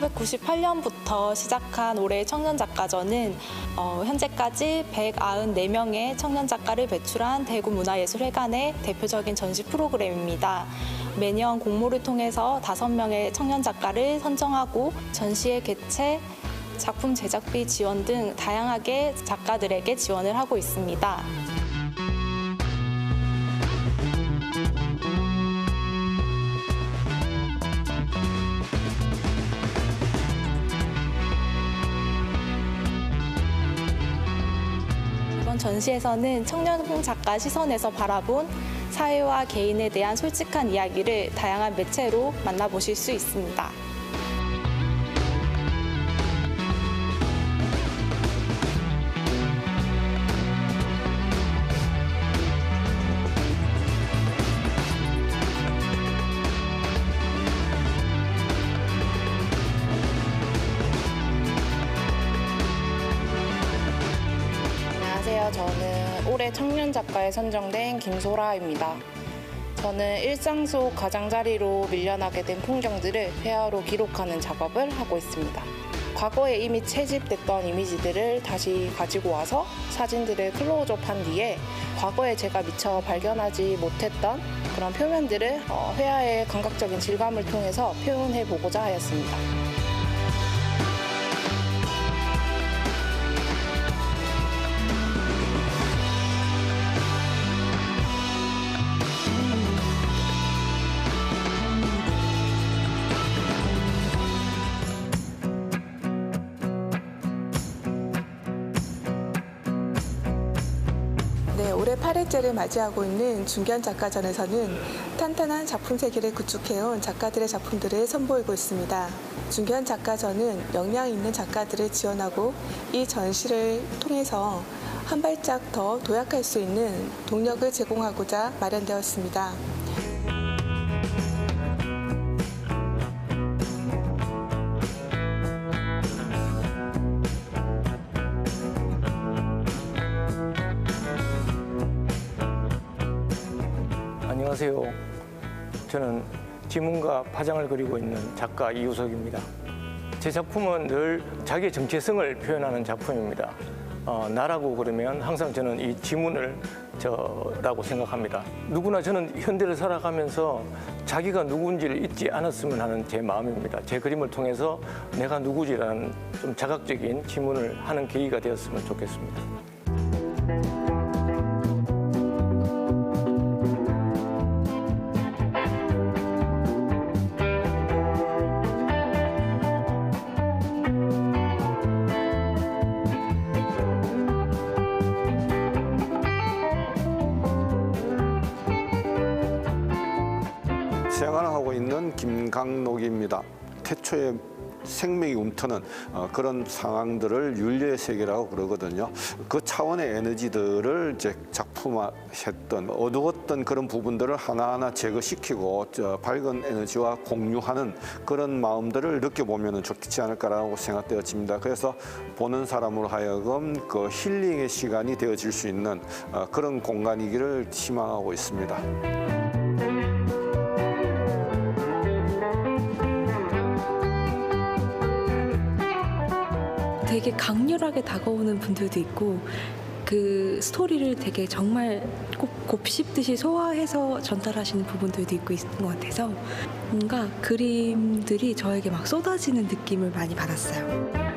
1998년부터 시작한 올해 청년 작가전은 어, 현재까지 194명의 청년 작가를 배출한 대구 문화예술회관의 대표적인 전시 프로그램입니다. 매년 공모를 통해서 5명의 청년 작가를 선정하고 전시의 개최, 작품 제작비 지원 등 다양하게 작가들에게 지원을 하고 있습니다. 전시에서는 청년 작가 시선에서 바라본 사회와 개인에 대한 솔직한 이야기를 다양한 매체로 만나보실 수 있습니다. 저는 올해 청년 작가에 선정된 김소라입니다. 저는 일상 속 가장자리로 밀려나게 된 풍경들을 회화로 기록하는 작업을 하고 있습니다. 과거에 이미 채집됐던 이미지들을 다시 가지고 와서 사진들을 클로즈업한 뒤에 과거에 제가 미처 발견하지 못했던 그런 표면들을 어, 회화의 감각적인 질감을 통해서 표현해 보고자 하였습니다. 네, 올해 8회째를 맞이하고 있는 중견 작가전에서는 탄탄한 작품 세계를 구축해온 작가들의 작품들을 선보이고 있습니다. 중견 작가전은 역량 있는 작가들을 지원하고 이 전시를 통해서 한 발짝 더 도약할 수 있는 동력을 제공하고자 마련되었습니다. 안녕하세요. 저는 지문과 파장을 그리고 있는 작가 이우석입니다. 제 작품은 늘 자기의 정체성을 표현하는 작품입니다. 어, 나라고 그러면 항상 저는 이 지문을 저라고 생각합니다. 누구나 저는 현대를 살아가면서 자기가 누군지를 잊지 않았으면 하는 제 마음입니다. 제 그림을 통해서 내가 누구지라는 좀 자각적인 지문을 하는 계기가 되었으면 좋겠습니다. 있는 김강록입니다. 태초에 생명이 움트는 어, 그런 상황들을 윤리의 세계라고 그러거든요. 그 차원의 에너지들을 이제 작품화했던 어두웠던 그런 부분들을 하나하나 제거시키고 저 밝은 에너지와 공유하는 그런 마음들을 느껴보면 좋지 않을까라고 생각되어집니다. 그래서 보는 사람으로 하여금 그 힐링의 시간이 되어질 수 있는 어, 그런 공간이기를 희망하고 있습니다. 되게 강렬하게 다가오는 분들도 있고 그 스토리를 되게 정말 곱, 곱씹듯이 소화해서 전달하시는 부분들도 있고 있는 것 같아서 뭔가 그림들이 저에게 막 쏟아지는 느낌을 많이 받았어요.